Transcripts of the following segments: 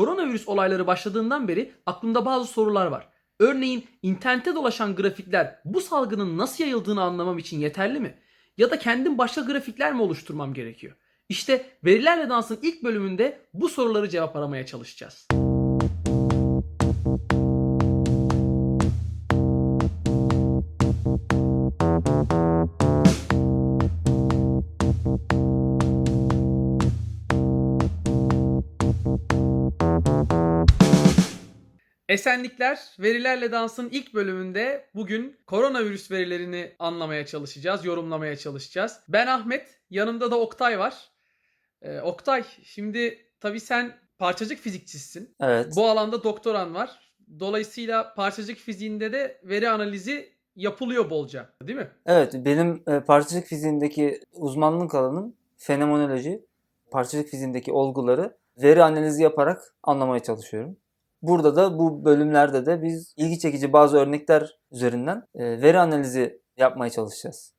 Koronavirüs olayları başladığından beri aklımda bazı sorular var. Örneğin internette dolaşan grafikler bu salgının nasıl yayıldığını anlamam için yeterli mi? Ya da kendim başka grafikler mi oluşturmam gerekiyor? İşte Verilerle Dans'ın ilk bölümünde bu soruları cevap aramaya çalışacağız. Esenlikler, Verilerle Dans'ın ilk bölümünde bugün koronavirüs verilerini anlamaya çalışacağız, yorumlamaya çalışacağız. Ben Ahmet, yanımda da Oktay var. Ee, Oktay, şimdi tabii sen parçacık fizikçisin. Evet. Bu alanda doktoran var. Dolayısıyla parçacık fiziğinde de veri analizi yapılıyor bolca, değil mi? Evet, benim e, parçacık fiziğindeki uzmanlık alanım fenomenoloji. Parçacık fiziğindeki olguları veri analizi yaparak anlamaya çalışıyorum. Burada da bu bölümlerde de biz ilgi çekici bazı örnekler üzerinden e, veri analizi yapmaya çalışacağız.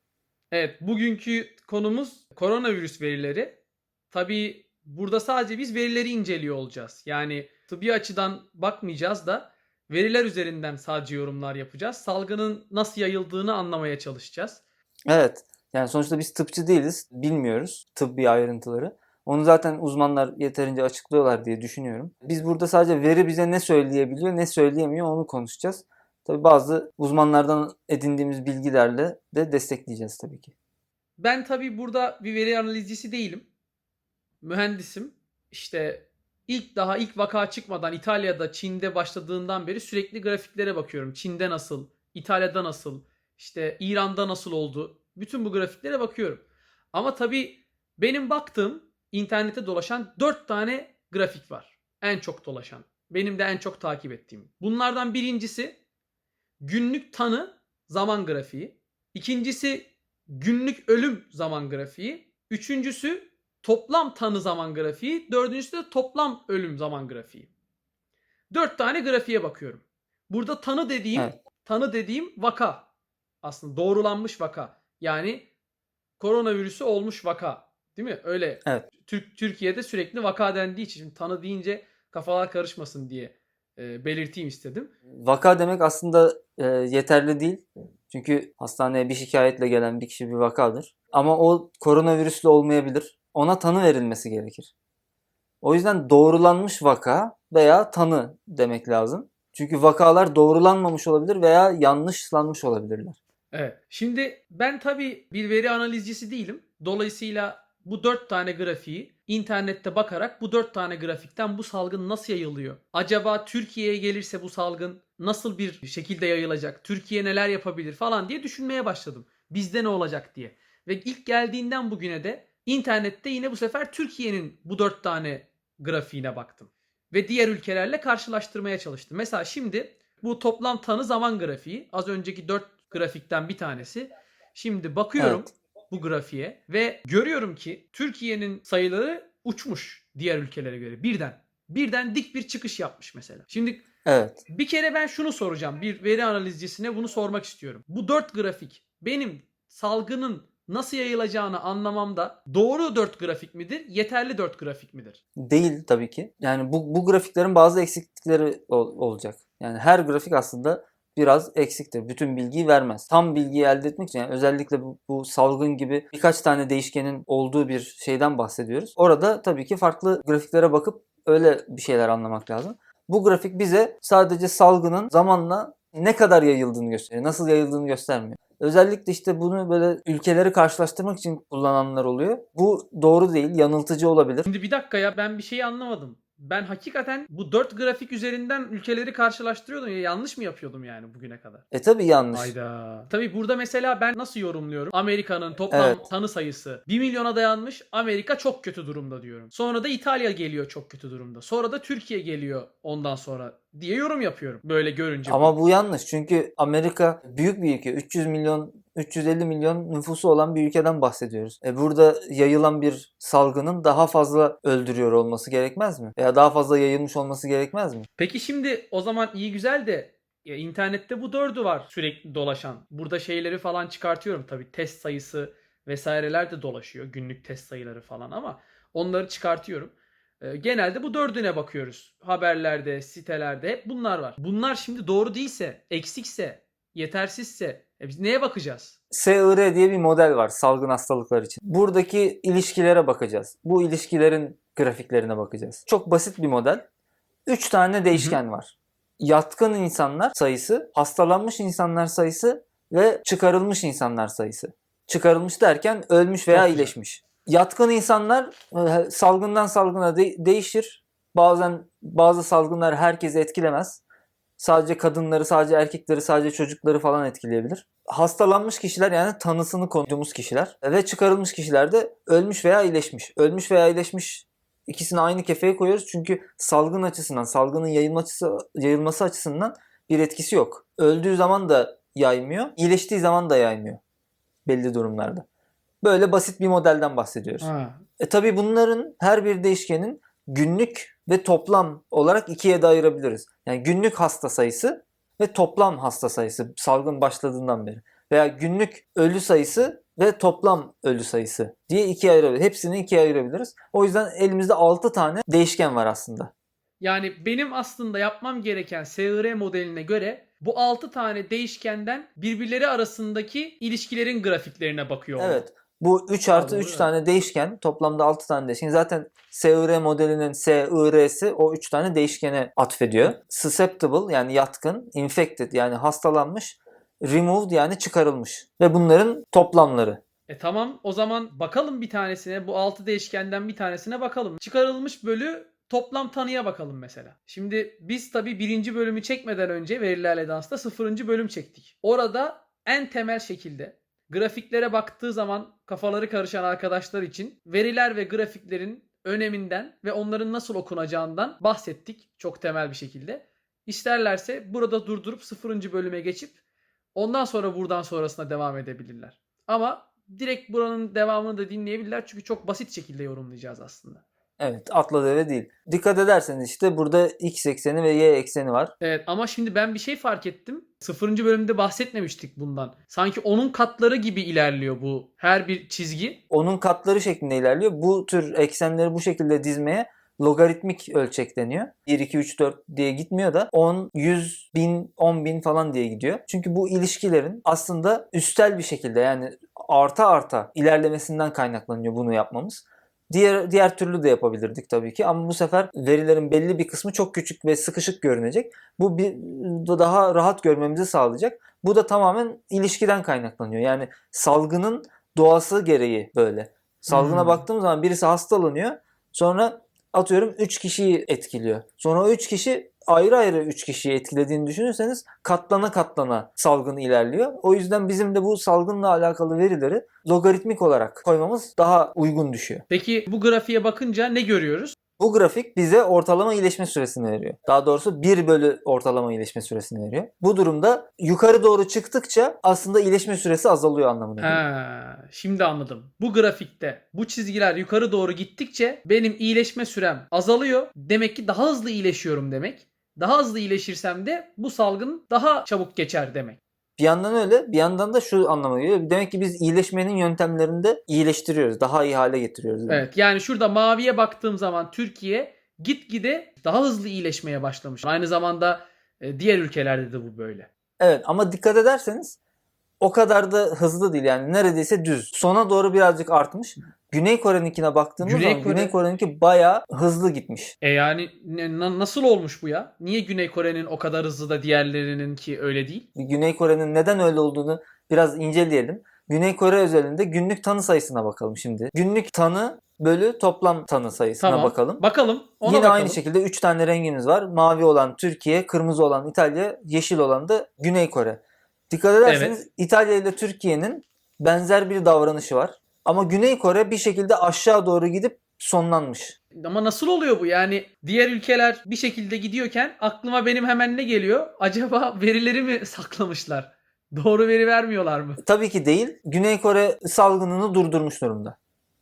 Evet, bugünkü konumuz koronavirüs verileri. Tabii burada sadece biz verileri inceliyor olacağız. Yani tıbbi açıdan bakmayacağız da veriler üzerinden sadece yorumlar yapacağız. Salgının nasıl yayıldığını anlamaya çalışacağız. Evet, yani sonuçta biz tıpçı değiliz, bilmiyoruz tıbbi ayrıntıları. Onu zaten uzmanlar yeterince açıklıyorlar diye düşünüyorum. Biz burada sadece veri bize ne söyleyebiliyor, ne söyleyemiyor onu konuşacağız. Tabii bazı uzmanlardan edindiğimiz bilgilerle de destekleyeceğiz tabii ki. Ben tabii burada bir veri analizcisi değilim. Mühendisim. İşte ilk daha ilk vaka çıkmadan İtalya'da, Çin'de başladığından beri sürekli grafiklere bakıyorum. Çin'de nasıl, İtalya'da nasıl, işte İran'da nasıl oldu. Bütün bu grafiklere bakıyorum. Ama tabii benim baktığım internette dolaşan 4 tane grafik var. En çok dolaşan. Benim de en çok takip ettiğim. Bunlardan birincisi günlük tanı zaman grafiği. İkincisi günlük ölüm zaman grafiği. Üçüncüsü toplam tanı zaman grafiği. Dördüncüsü de toplam ölüm zaman grafiği. Dört tane grafiğe bakıyorum. Burada tanı dediğim Evet. tanı dediğim vaka. Aslında doğrulanmış vaka. Yani koronavirüsü olmuş vaka. Değil mi? Öyle. Evet. Türk Türkiye'de sürekli vaka dendiği için şimdi tanı deyince kafalar karışmasın diye e, belirteyim istedim. Vaka demek aslında e, yeterli değil. Çünkü hastaneye bir şikayetle gelen bir kişi bir vakadır. Ama o koronavirüslü olmayabilir. Ona tanı verilmesi gerekir. O yüzden doğrulanmış vaka veya tanı demek lazım. Çünkü vakalar doğrulanmamış olabilir veya yanlışlanmış olabilirler. Evet. Şimdi ben tabii bir veri analizcisi değilim. Dolayısıyla bu dört tane grafiği internette bakarak bu dört tane grafikten bu salgın nasıl yayılıyor? Acaba Türkiye'ye gelirse bu salgın nasıl bir şekilde yayılacak? Türkiye neler yapabilir falan diye düşünmeye başladım. Bizde ne olacak diye. Ve ilk geldiğinden bugüne de internette yine bu sefer Türkiye'nin bu dört tane grafiğine baktım. Ve diğer ülkelerle karşılaştırmaya çalıştım. Mesela şimdi bu toplam tanı zaman grafiği az önceki dört grafikten bir tanesi. Şimdi bakıyorum Evet. Bu grafiğe ve görüyorum ki Türkiye'nin sayıları uçmuş diğer ülkelere göre birden. Birden dik bir çıkış yapmış mesela. Şimdi Evet. bir kere ben şunu soracağım. Bir veri analizcisine bunu sormak istiyorum. Bu dört grafik benim salgının nasıl yayılacağını anlamamda doğru dört grafik midir? Yeterli dört grafik midir? Değil tabii ki. Yani bu, bu grafiklerin bazı eksiklikleri ol- olacak. Yani her grafik aslında biraz eksiktir. Bütün bilgiyi vermez. Tam bilgiyi elde etmek için yani özellikle bu, bu salgın gibi birkaç tane değişkenin olduğu bir şeyden bahsediyoruz. Orada tabii ki farklı grafiklere bakıp öyle bir şeyler anlamak lazım. Bu grafik bize sadece salgının zamanla ne kadar yayıldığını gösteriyor. Nasıl yayıldığını göstermiyor. Özellikle işte bunu böyle ülkeleri karşılaştırmak için kullananlar oluyor. Bu doğru değil, yanıltıcı olabilir. Şimdi bir dakika ya ben bir şeyi anlamadım. Ben hakikaten bu dört grafik üzerinden ülkeleri karşılaştırıyordum ya yanlış mı yapıyordum yani bugüne kadar? E tabi yanlış. Hayda. Tabii burada mesela ben nasıl yorumluyorum? Amerika'nın toplam Evet. tanı sayısı 1 milyona dayanmış. Amerika çok kötü durumda diyorum. Sonra da İtalya geliyor çok kötü durumda. Sonra da Türkiye geliyor ondan sonra diye yorum yapıyorum. Böyle görünce. Ama bu yanlış çünkü Amerika büyük bir ülke. 300 milyon 350 milyon nüfusu olan bir ülkeden bahsediyoruz. E burada yayılan bir salgının daha fazla öldürüyor olması gerekmez mi? Veya daha fazla yayılmış olması gerekmez mi? Peki şimdi o zaman iyi güzel de ya internette bu dördü var sürekli dolaşan. Burada şeyleri falan çıkartıyorum tabii test sayısı vesaireler de dolaşıyor. Günlük test sayıları falan ama onları çıkartıyorum. Ee, genelde bu dördüne bakıyoruz. Haberlerde, sitelerde hep bunlar var. Bunlar şimdi doğru değilse, eksikse, yetersizse e biz neye bakacağız? SIR diye bir model var salgın hastalıklar için. Buradaki ilişkilere bakacağız. Bu ilişkilerin grafiklerine bakacağız. Çok basit bir model. 3 tane değişken var. Yatkın insanlar sayısı, hastalanmış insanlar sayısı ve çıkarılmış insanlar sayısı. Çıkarılmış derken ölmüş veya iyileşmiş. Yatkın insanlar e, salgından salgına de- değişir. Bazen bazı salgınlar herkesi etkilemez. Sadece kadınları, sadece erkekleri, sadece çocukları falan etkileyebilir. Hastalanmış kişiler yani tanısını koyduğumuz kişiler ve çıkarılmış kişiler de ölmüş veya iyileşmiş. Ölmüş veya iyileşmiş ikisini aynı kefeye koyuyoruz çünkü salgın açısından, salgının yayılması, yayılması açısından bir etkisi yok. Öldüğü zaman da yaymıyor, iyileştiği zaman da yaymıyor belli durumlarda. Böyle basit bir modelden bahsediyoruz. Ha. E tabi bunların her bir değişkenin günlük ve toplam olarak ikiye de ayırabiliriz. Yani günlük hasta sayısı ve toplam hasta sayısı salgın başladığından beri. Veya günlük ölü sayısı ve toplam ölü sayısı diye ikiye ayırabiliriz. Hepsini ikiye ayırabiliriz. O yüzden elimizde 6 tane değişken var aslında. Yani benim aslında yapmam gereken SIR modeline göre bu 6 tane değişkenden birbirleri arasındaki ilişkilerin grafiklerine bakıyor. Evet. Bu 3 artı Doğru, 3 evet. tane değişken toplamda 6 tane değişken. Zaten SIR modelinin SIR'si o 3 tane değişkene atfediyor. Susceptible yani yatkın, infected yani hastalanmış, removed yani çıkarılmış. Ve bunların toplamları. E tamam o zaman bakalım bir tanesine bu 6 değişkenden bir tanesine bakalım. Çıkarılmış bölü toplam tanıya bakalım mesela. Şimdi biz tabii birinci bölümü çekmeden önce verilerle dansta sıfırıncı bölüm çektik. Orada en temel şekilde grafiklere baktığı zaman kafaları karışan arkadaşlar için veriler ve grafiklerin öneminden ve onların nasıl okunacağından bahsettik çok temel bir şekilde. İsterlerse burada durdurup sıfırıncı bölüme geçip ondan sonra buradan sonrasına devam edebilirler. Ama direkt buranın devamını da dinleyebilirler çünkü çok basit şekilde yorumlayacağız aslında. Evet atla deve değil. Dikkat ederseniz işte burada x ekseni ve y ekseni var. Evet ama şimdi ben bir şey fark ettim. Sıfırıncı bölümde bahsetmemiştik bundan. Sanki onun katları gibi ilerliyor bu her bir çizgi. Onun katları şeklinde ilerliyor. Bu tür eksenleri bu şekilde dizmeye logaritmik ölçek deniyor. 1, 2, 3, 4 diye gitmiyor da 10, 100, 1000, 10 bin falan diye gidiyor. Çünkü bu ilişkilerin aslında üstel bir şekilde yani arta arta ilerlemesinden kaynaklanıyor bunu yapmamız. Diğer diğer türlü de yapabilirdik tabii ki ama bu sefer verilerin belli bir kısmı çok küçük ve sıkışık görünecek. Bu bir daha rahat görmemizi sağlayacak. Bu da tamamen ilişkiden kaynaklanıyor. Yani salgının doğası gereği böyle. Salgına Hmm. baktığımız zaman birisi hastalanıyor. Sonra atıyorum 3 kişiyi etkiliyor. Sonra o 3 kişi ayrı ayrı 3 kişiyi etkilediğini düşünürseniz katlana katlana salgın ilerliyor. O yüzden bizim de bu salgınla alakalı verileri logaritmik olarak koymamız daha uygun düşüyor. Peki bu grafiğe bakınca ne görüyoruz? Bu grafik bize ortalama iyileşme süresini veriyor. Daha doğrusu 1 bölü ortalama iyileşme süresini veriyor. Bu durumda yukarı doğru çıktıkça aslında iyileşme süresi azalıyor anlamına geliyor. Şimdi anladım. Bu grafikte bu çizgiler yukarı doğru gittikçe benim iyileşme sürem azalıyor. Demek ki daha hızlı iyileşiyorum demek. Daha hızlı iyileşirsem de bu salgın daha çabuk geçer demek. Bir yandan öyle, bir yandan da şu anlama geliyor. Demek ki biz iyileşmenin yöntemlerini de iyileştiriyoruz. Daha iyi hale getiriyoruz. demek. Evet yani şurada maviye baktığım zaman Türkiye gitgide daha hızlı iyileşmeye başlamış. Aynı zamanda e, diğer ülkelerde de bu böyle. Evet ama dikkat ederseniz o kadar da hızlı değil yani neredeyse düz. Sona doğru birazcık artmış. Güney Kore'ninkine baktığımız Güney zaman Kore- Güney Kore'ninki bayağı hızlı gitmiş. E yani ne- na- nasıl olmuş bu ya? Niye Güney Kore'nin o kadar hızlı da diğerlerinin ki öyle değil? Güney Kore'nin neden öyle olduğunu biraz inceleyelim. Güney Kore özelinde günlük tanı sayısına bakalım şimdi. Günlük tanı bölü toplam tanı sayısına Tamam. bakalım. Bakalım. Ona Yine bakalım. aynı şekilde 3 tane rengimiz var. Mavi olan Türkiye, kırmızı olan İtalya, yeşil olan da Güney Kore. Dikkat ederseniz İtalya ile Türkiye'nin benzer bir davranışı var. Ama Güney Kore bir şekilde aşağı doğru gidip sonlanmış. Ama nasıl oluyor bu? Yani diğer ülkeler bir şekilde gidiyorken aklıma benim hemen ne geliyor? Acaba verileri mi saklamışlar? Doğru veri vermiyorlar mı? Tabii ki değil. Güney Kore salgınını durdurmuş durumda.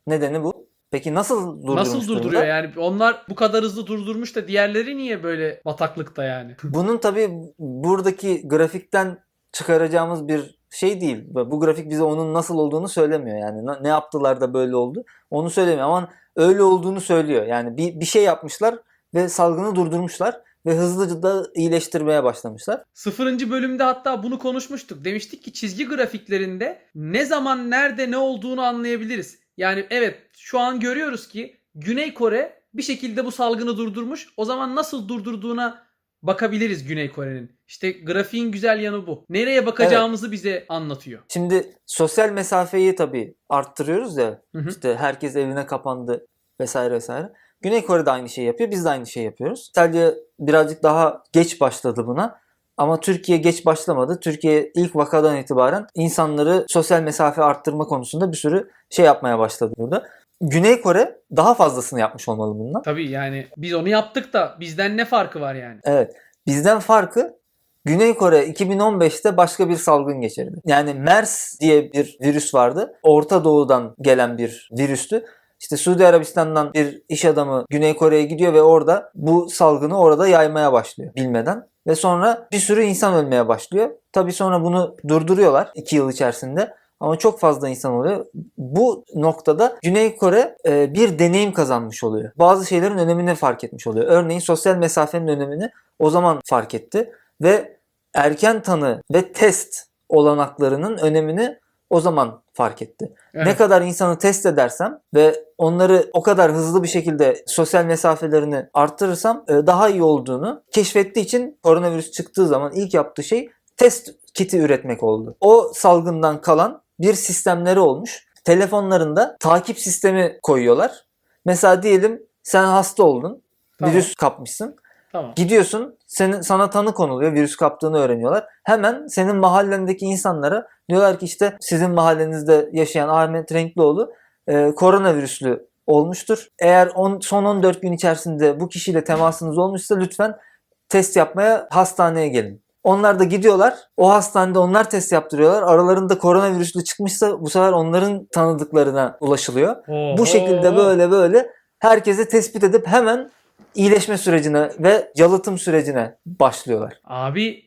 Nedeni bu. Peki nasıl durdurmuş Nasıl durduruyor durumda? yani? Onlar bu kadar hızlı durdurmuş da diğerleri niye böyle bataklıkta yani? Bunun tabii buradaki grafikten çıkaracağımız bir şey değil. Bu grafik bize onun nasıl olduğunu söylemiyor yani. Ne yaptılar da böyle oldu onu söylemiyor. Ama öyle olduğunu söylüyor. Yani bir, bir şey yapmışlar ve salgını durdurmuşlar ve hızlıca da iyileştirmeye başlamışlar. Sıfırıncı bölümde hatta bunu konuşmuştuk. Demiştik ki çizgi grafiklerinde ne zaman nerede ne olduğunu anlayabiliriz. Yani evet şu an görüyoruz ki Güney Kore bir şekilde bu salgını durdurmuş. O zaman nasıl durdurduğuna bakabiliriz Güney Kore'nin. İşte grafiğin güzel yanı bu. Nereye bakacağımızı bize anlatıyor. Şimdi sosyal mesafeyi tabii arttırıyoruz ya. Hı hı. İşte herkes evine kapandı vesaire vesaire. Güney Kore de aynı şeyi yapıyor. Biz de aynı şeyi yapıyoruz. İtalya birazcık daha geç başladı buna. Ama Türkiye geç başlamadı. Türkiye ilk vakadan itibaren insanları sosyal mesafe arttırma konusunda bir sürü şey yapmaya başladı burada. Güney Kore daha fazlasını yapmış olmalı bundan. Tabii yani biz onu yaptık da bizden ne farkı var yani? Evet. Bizden farkı Güney Kore 2015'te başka bir salgın geçirdi. Yani MERS diye bir virüs vardı. Orta Doğu'dan gelen bir virüstü. İşte Suudi Arabistan'dan bir iş adamı Güney Kore'ye gidiyor ve orada bu salgını orada yaymaya başlıyor bilmeden. Ve sonra bir sürü insan ölmeye başlıyor. Tabii sonra bunu durduruyorlar 2 yıl içerisinde. Ama çok fazla insan oluyor. Bu noktada Güney Kore e, bir deneyim kazanmış oluyor. Bazı şeylerin önemini fark etmiş oluyor. Örneğin sosyal mesafenin önemini o zaman fark etti ve erken tanı ve test olanaklarının önemini o zaman fark etti. Evet. Ne kadar insanı test edersem ve onları o kadar hızlı bir şekilde sosyal mesafelerini arttırırsam e, daha iyi olduğunu keşfettiği için koronavirüs çıktığı zaman ilk yaptığı şey test kiti üretmek oldu. O salgından kalan bir sistemleri olmuş. Telefonlarında takip sistemi koyuyorlar. Mesela diyelim sen hasta oldun. Tamam. Virüs kapmışsın. Tamam. Gidiyorsun senin sana tanı konuluyor virüs kaptığını öğreniyorlar. Hemen senin mahallendeki insanlara diyorlar ki işte sizin mahallenizde yaşayan Ahmet Renklioğlu e, koronavirüslü olmuştur. Eğer on, son 14 gün içerisinde bu kişiyle temasınız olmuşsa lütfen test yapmaya hastaneye gelin. Onlar da gidiyorlar. O hastanede onlar test yaptırıyorlar. Aralarında koronavirüslü çıkmışsa bu sefer onların tanıdıklarına ulaşılıyor. Bu şekilde böyle böyle herkese tespit edip hemen iyileşme sürecine ve yalıtım sürecine başlıyorlar. Abi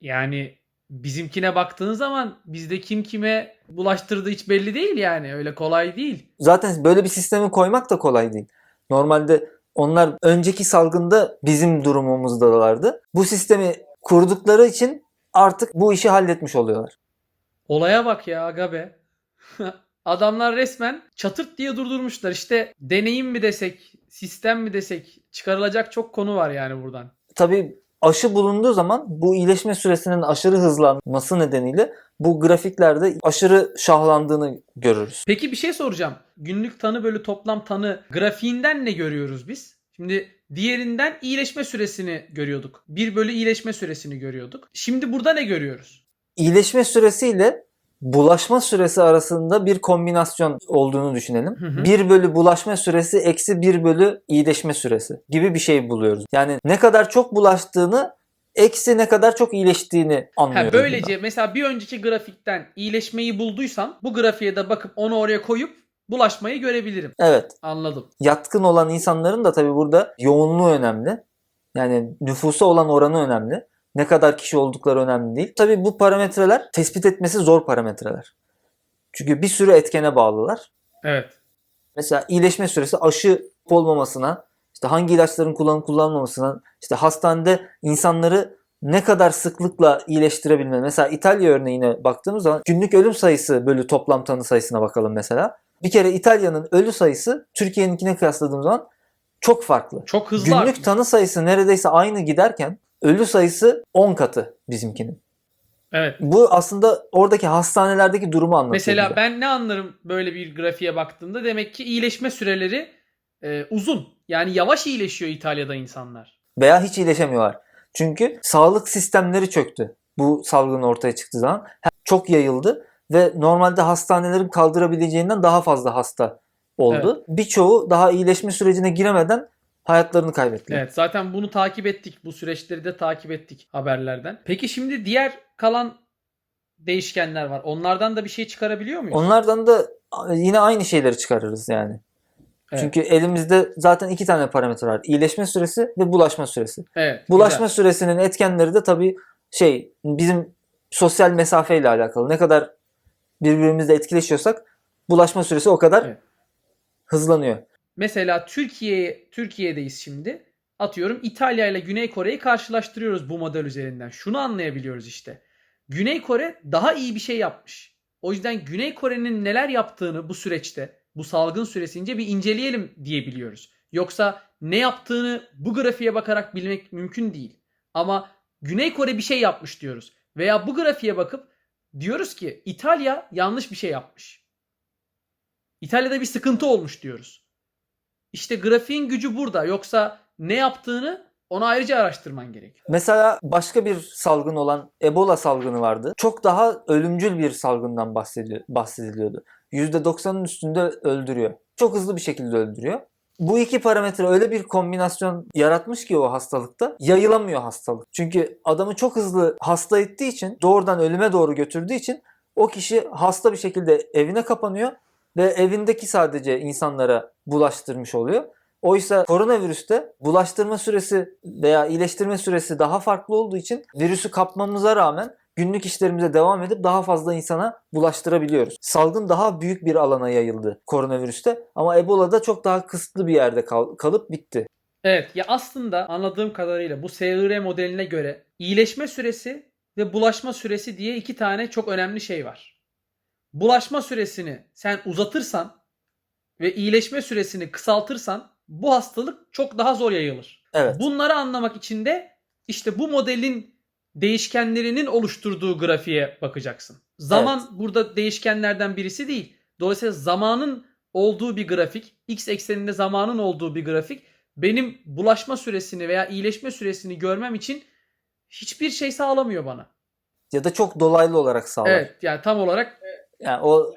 yani bizimkine baktığın zaman bizde kim kime bulaştırdığı hiç belli değil yani. Öyle kolay değil. Zaten böyle bir sistemi koymak da kolay değil. Normalde onlar önceki salgında bizim durumumuzdalardı. Bu sistemi kurdukları için artık bu işi halletmiş oluyorlar. Olaya bak ya aga be. Adamlar resmen çatırt diye durdurmuşlar. İşte deneyim mi desek, sistem mi desek çıkarılacak çok konu var yani buradan. Tabii aşı bulunduğu zaman bu iyileşme süresinin aşırı hızlanması nedeniyle bu grafiklerde aşırı şahlandığını görürüz. Peki bir şey soracağım. Günlük tanı bölü toplam tanı grafiğinden ne görüyoruz biz? Şimdi diğerinden iyileşme süresini görüyorduk. 1 bölü iyileşme süresini görüyorduk. Şimdi burada ne görüyoruz? İyileşme süresiyle bulaşma süresi arasında bir kombinasyon olduğunu düşünelim. Hı hı. 1 bölü bulaşma süresi eksi 1 bölü iyileşme süresi gibi bir şey buluyoruz. Yani ne kadar çok bulaştığını eksi ne kadar çok iyileştiğini Ha, anlıyoruz. böylece mesela bir önceki grafikten iyileşmeyi bulduysam bu grafiğe de bakıp onu oraya koyup bulaşmayı görebilirim. bundan. Evet. Anladım. Yatkın olan insanların da tabii burada yoğunluğu önemli. Yani nüfusa olan oranı önemli. Ne kadar kişi oldukları önemli değil. Tabii bu parametreler tespit etmesi zor parametreler. Çünkü bir sürü etkene bağlılar. Evet. Mesela iyileşme süresi aşı olmamasına, işte hangi ilaçların kullanıp kullanmamasına, işte hastanede insanları ne kadar sıklıkla iyileştirebilme. Mesela İtalya örneğine baktığımız zaman günlük ölüm sayısı bölü toplam tanı sayısına bakalım mesela. Bir kere İtalya'nın ölü sayısı Türkiye'ninkine kıyasladığımız zaman çok farklı. Çok hızlı Günlük artmış. tanı sayısı neredeyse aynı giderken ölü sayısı 10 katı bizimkinin. Evet. Bu aslında oradaki hastanelerdeki durumu anlatıyor. Mesela bize. ben ne anlarım böyle bir grafiğe baktığımda demek ki iyileşme süreleri e, uzun. Yani yavaş iyileşiyor İtalya'da insanlar. veya hiç iyileşemiyorlar. Çünkü sağlık sistemleri çöktü. Bu salgın ortaya çıktığı zaman çok yayıldı ve normalde hastanelerin kaldırabileceğinden daha fazla hasta oldu. Birçoğu daha iyileşme sürecine giremeden hayatlarını kaybettiler. Evet zaten bunu takip ettik. Bu süreçleri de takip ettik haberlerden. Peki şimdi diğer kalan değişkenler var. Onlardan da bir şey çıkarabiliyor muyuz? Onlardan da yine aynı şeyleri çıkarırız yani. Evet. Çünkü elimizde zaten iki tane parametre var. İyileşme süresi ve bulaşma süresi. Evet. Bulaşma güzel. süresinin etkenleri de tabii şey bizim sosyal mesafeyle alakalı. Ne kadar birbirimizle etkileşiyorsak bulaşma süresi o kadar Evet. hızlanıyor. Mesela Türkiye Türkiye'deyiz şimdi. Atıyorum İtalya ile Güney Kore'yi karşılaştırıyoruz bu model üzerinden. Şunu anlayabiliyoruz işte. Güney Kore daha iyi bir şey yapmış. O yüzden Güney Kore'nin neler yaptığını bu süreçte, bu salgın süresince bir inceleyelim diyebiliyoruz. Yoksa ne yaptığını bu grafiğe bakarak bilmek mümkün değil. Ama Güney Kore bir şey yapmış diyoruz. Veya bu grafiğe bakıp diyoruz ki İtalya yanlış bir şey yapmış. İtalya'da bir sıkıntı olmuş diyoruz. İşte grafiğin gücü burada. Yoksa ne yaptığını onu ayrıca araştırman gerekiyor. Mesela başka bir salgın olan Ebola salgını vardı. Çok daha ölümcül bir salgından bahsediliyordu. %90'ın üstünde öldürüyor. Çok hızlı bir şekilde öldürüyor. Bu iki parametre öyle bir kombinasyon yaratmış ki o hastalıkta yayılamıyor hastalık. Çünkü adamı çok hızlı hasta ettiği için doğrudan ölüme doğru götürdüğü için o kişi hasta bir şekilde evine kapanıyor ve evindeki sadece insanlara bulaştırmış oluyor. Oysa koronavirüste bulaştırma süresi veya iyileştirme süresi daha farklı olduğu için virüsü kapmamıza rağmen günlük işlerimize devam edip daha fazla insana bulaştırabiliyoruz. Salgın daha büyük bir alana yayıldı koronavirüste ama Ebola'da çok daha kısıtlı bir yerde kal- kalıp bitti. Evet ya aslında anladığım kadarıyla bu SIR modeline göre iyileşme süresi ve bulaşma süresi diye iki tane çok önemli şey var. Bulaşma süresini sen uzatırsan ve iyileşme süresini kısaltırsan bu hastalık çok daha zor yayılır. Evet. Bunları anlamak için de işte bu modelin değişkenlerinin oluşturduğu grafiğe bakacaksın. Zaman burada değişkenlerden birisi değil. Dolayısıyla zamanın olduğu bir grafik, x ekseninde zamanın olduğu bir grafik benim bulaşma süresini veya iyileşme süresini görmem için hiçbir şey sağlamıyor bana. Ya da çok dolaylı olarak sağlar. Evet yani tam olarak Yani o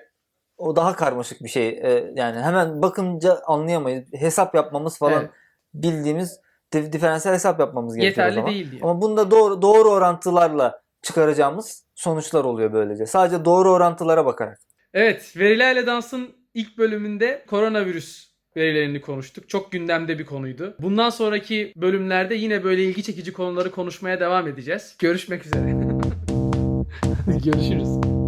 o daha karmaşık bir şey. Ee, yani hemen bakınca anlayamayız. Hesap yapmamız falan Evet. bildiğimiz dif- diferansiyel hesap yapmamız gerekiyor yeterli değil diye. Ama bunda doğru doğru orantılarla çıkaracağımız sonuçlar oluyor böylece. Sadece doğru orantılara bakarak. Evet, Verilerle Dans'ın ilk bölümünde koronavirüs verilerini konuştuk. Çok gündemde bir konuydu. Bundan sonraki bölümlerde yine böyle ilgi çekici konuları konuşmaya devam edeceğiz. Görüşmek üzere. Görüşürüz.